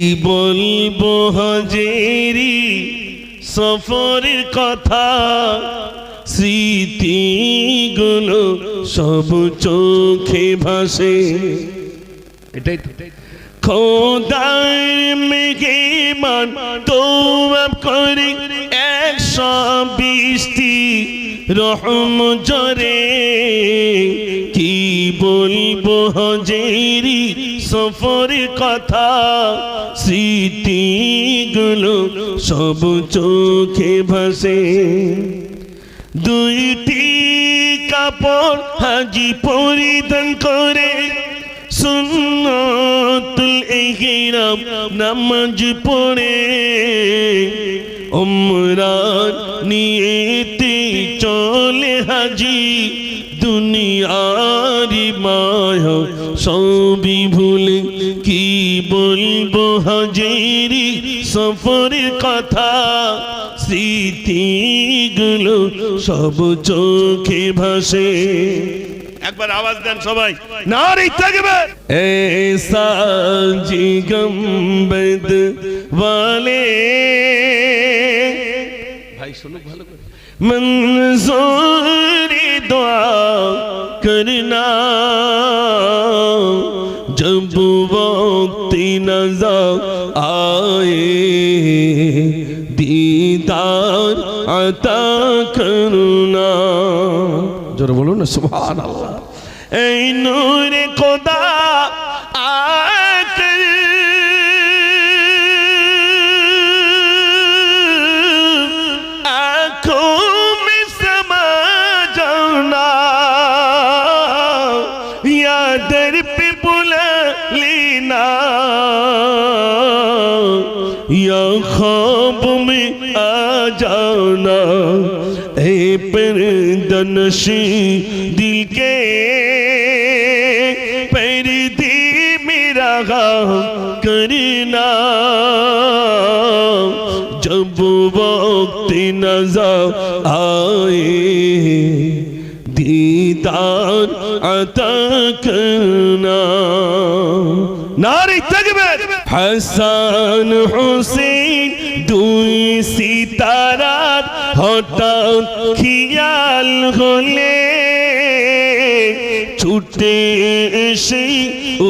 কি বলব হজেরি? সফরের কথা স্মৃতিগুলো সব চোখে ভাসে। এটাই তো। খোদার মেঘে মান তোয়াব করে একশো বিশটি রহম জরে। কি বলব হজেরি? সফরের কথা, স্মৃতিগুলো সব চোখে ভাসে। দুইটি কাপড় হাজি পরিধান করে, সুন্নতুল ইহরাম নামাজ পড়ে। উমরান নিয়েতে চলে হাজি দুনিয়ারি মায়া সবই ভুলে কি বলবো হাজেরি সফরের কথা স্মৃতিগুলো সব চোখে ভাসে একবার আওয়াজ দেন সবাই নারী থাকবে ऐसा जी गम्बद वाले ভাই শুনো ভালো করে मंजूर दुआ करना जब वक्त नजर आए दीदार अता करना जरूर बोलो ना सुबह अल्लाह नूर खुदा आ یا خواب میں آ جانا اے پر دنشی دل کے پر دی میرا غام کرنا جب وقت نظر آئے دیدار عطا کرنا ناری হাসান হোসেন দুই সিতারার হঠাৎ খিয়াল হলে ছুটে এসে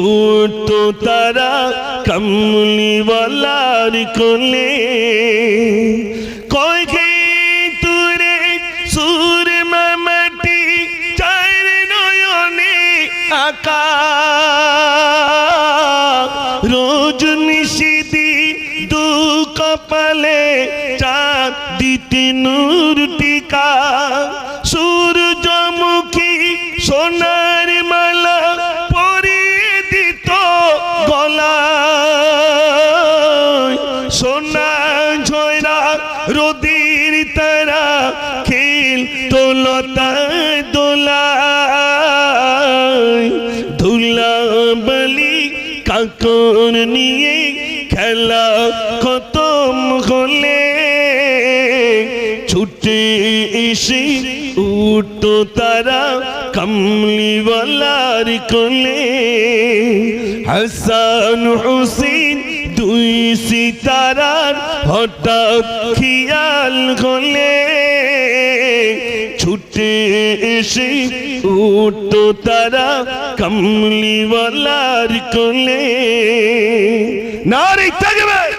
উঠতো তারা কমলিওয়ালার কোলে। কয় সুর মামাটি নয়নে কপালে চাঁদ দিতে নূর টিকা, সূর্যমুখী সোনার মালা পরিয়ে দিত গলা সোনা ঝয়রা রোদির তারা খেল তোলতা দোলা ধুলা বলি কাকর নিয়ে খেলা খতম ছুটে এসে উঠতো তারা কমলিওয়ালার কোলে। হাসান হুসেন দুই সিতারার হঠাৎ খিয়াল হলে ছুটে এসে উঠতো তারা কমলিওয়ালার কোলে। নারী থাকবে